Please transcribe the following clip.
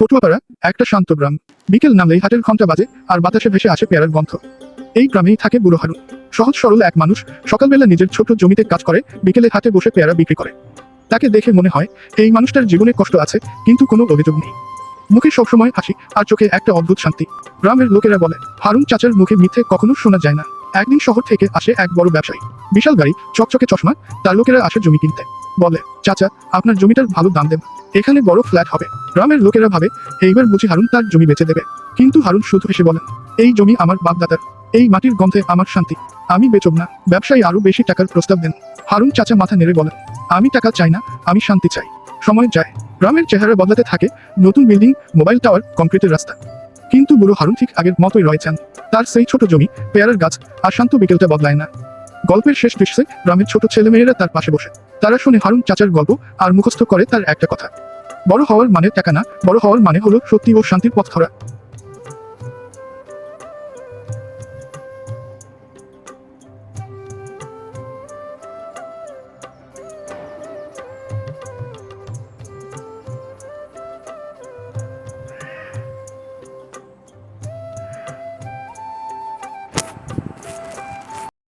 পটুয়াপাড়া, একটা শান্ত গ্রাম। বিকেল নামলেই হাটের ঘণ্টা বাজে আর বাতাসে ভেসে আসে পেয়ারার গন্ধ। এই গ্রামেই থাকে বুড়ো হারুন সহজ সরল এক মানুষ সকালবেলা নিজের ছোট জমিতে কাজ করে, বিকেলে হাটে বসে পেয়ারা বিক্রি করে। তাকে দেখে মনে হয় এই মানুষটার জীবনে কষ্ট আছে, কিন্তু কোনো অভিযোগ নেই। মুখে সবসময় হাসি আর চোখে একটা অদ্ভুত শান্তি। গ্রামের লোকেরা বলে, হারুন চাচার মুখে মিথ্যে কখনো শোনা যায় না। একদিন শহর থেকে আসে এক বড় ব্যবসায়ী। বিশাল গাড়ি, চকচকে চশমা, তার লোকেরা আসে জমি কিনতে। বলে, চাচা, আপনার জমিটার ভালো দাম দেব। এখানে বড় ফ্ল্যাট হবে। গ্রামের লোকেরা ভাবে, এইবার বুঝি হারুন তার জমি বেচে দেবে। কিন্তু হারুন শুধু এসে বলেন এই জমি আমার বাপদাদার। এই মাটির গন্ধে আমার শান্তি। আমি বেচব না। ব্যবসায়ী আরও বেশি টাকার প্রস্তাব দেন। হারুন চাচা মাথা নেড়ে বলেন আমি টাকা চাই না, আমি শান্তি চাই। সময় যায়। গ্রামের চেহারা বদলাতে থাকে নতুন বিল্ডিং, মোবাইল টাওয়ার, কংক্রিটের রাস্তা। কিন্তু বুড়ো হারুন ঠিক আগের মতোই রয়েছেন। তার সেই ছোট জমি, পেয়ারার গাছ, আর শান্ত বিকেলটা বদলায় না। গল্পের শেষ দৃশ্যে গ্রামের ছোট ছেলেমেয়েরা তার পাশে বসে। তারা শুনে হারুন চাচার গল্প আর মুখস্থ করে তার একটা কথা। বড় হওয়ার মানে টাকা না, বড় হওয়ার মানে হলো সত্যি ও শান্তির পথ ধরা।